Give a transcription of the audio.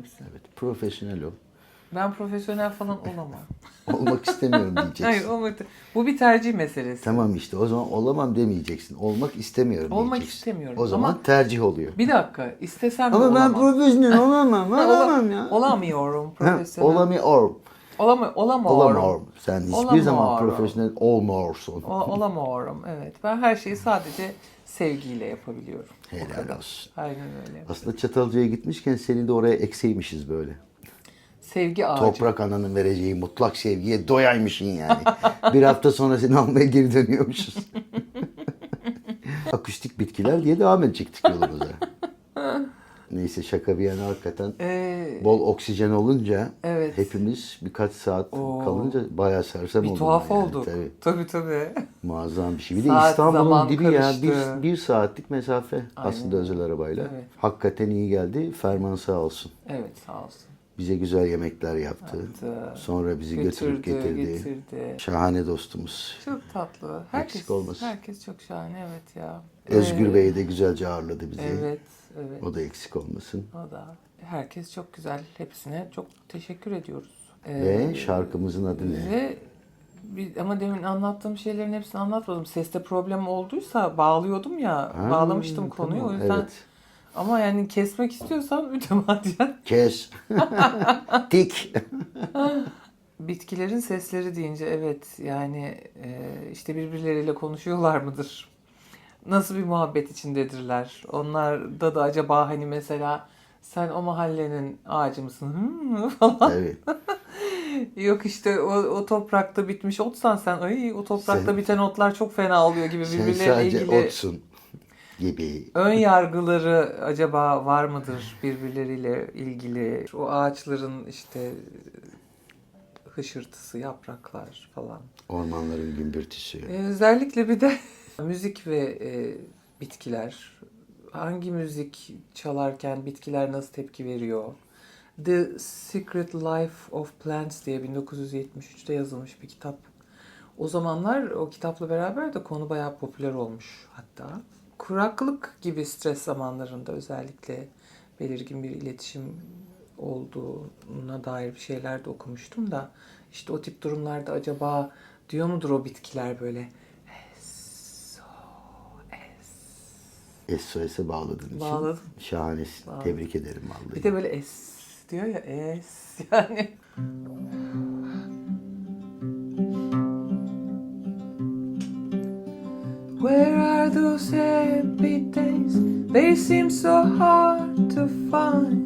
hepsi. Evet, profesyonel ol. Ben profesyonel falan olamam. Olmak istemiyorum diyeceksin. Hayır olmak Bu bir tercih meselesi. Tamam işte o zaman olamam demeyeceksin. Olmak istemiyorum Olmak diyeceksin. istemiyorum. O zaman Ama- tercih oluyor. Bir dakika istesem de Ama ben olamam. profesyonel olamam. Olamam ya. Olamıyorum profesyonel. Olamıyorum. Olama, olamıyorum. Olamıyorum. Sen hiçbir zaman Olamıyorum. profesyonel olmuyorsun. O, olamıyorum evet. Ben her şeyi sadece sevgiyle yapabiliyorum. Helal olsun. Aynen öyle. Aslında Çatalca'ya gitmişken seni de oraya ekseymişiz böyle. Sevgi ağacı. Toprak ananın vereceği mutlak sevgiye doyaymışsın yani. bir hafta sonra seni almaya geri dönüyormuşuz. Akustik bitkiler diye devam edecektik yolumuza. Neyse şaka bir yana hakikaten Ee, bol oksijen olunca Evet. hepimiz birkaç saat Oo. kalınca bayağı sersem bir oldum. tuhaf yani. olduk. Tabii. Tabii tabii. Muazzam bir şey. Bir de Saat, İstanbul'un dibi ya. karıştı. Bir, bir saatlik mesafe aslında öyle. özel arabayla. Evet. Hakikaten iyi geldi. Ferman sağ olsun. Evet sağ olsun. Bize güzel yemekler yaptı. Yaptı. Sonra bizi götürüp getirdi. getirdi. Şahane dostumuz. Çok tatlı. Herkes, Eksik olmasın. herkes çok şahane evet ya. Özgür Ee, Bey de güzelce ağırladı bizi. Evet, evet. O da eksik olmasın. O da. Herkes çok güzel. Hepsine çok teşekkür ediyoruz. Ee, Ve şarkımızın adı ne? Ve bir, ama demin anlattığım şeylerin hepsini anlatmadım. Seste problem olduysa bağlıyordum ya. Ha, bağlamıştım konuyu. tamam, O yüzden Evet. Ama yani kesmek istiyorsan mütemadiyen Kes. Tik. bitkilerin sesleri deyince evet yani e, işte birbirleriyle konuşuyorlar mıdır? Nasıl bir muhabbet içindedirler? Onlarda da acaba hani mesela sen o mahallenin ağacı mısın? Hı falan. Evet. Yok işte o, o toprakta bitmiş otsan sen ay o toprakta Sen- biten otlar çok fena oluyor gibi Sen birbirleriyle sadece ilgili otsun gibi. ön yargıları acaba var mıdır birbirleriyle ilgili? O ağaçların işte hışırtısı, yapraklar falan. Ormanların gümbürtüsü. Ee, özellikle bir de müzik ve e, bitkiler. Hangi müzik çalarken bitkiler nasıl tepki veriyor? The Secret Life of Plants diye 1973'te yazılmış bir kitap. O zamanlar o kitapla beraber de konu bayağı popüler olmuş hatta. Kuraklık gibi stres zamanlarında özellikle belirgin bir iletişim olduğuna dair bir şeyler de okumuştum da işte o tip durumlarda acaba diyor mudur o bitkiler böyle SOS'e bağladığın için. Bağladım. Şahanesin. Bağladım. Tebrik ederim vallahi. bir de böyle es diyor ya es yani. Where are those? They seem so hard to find.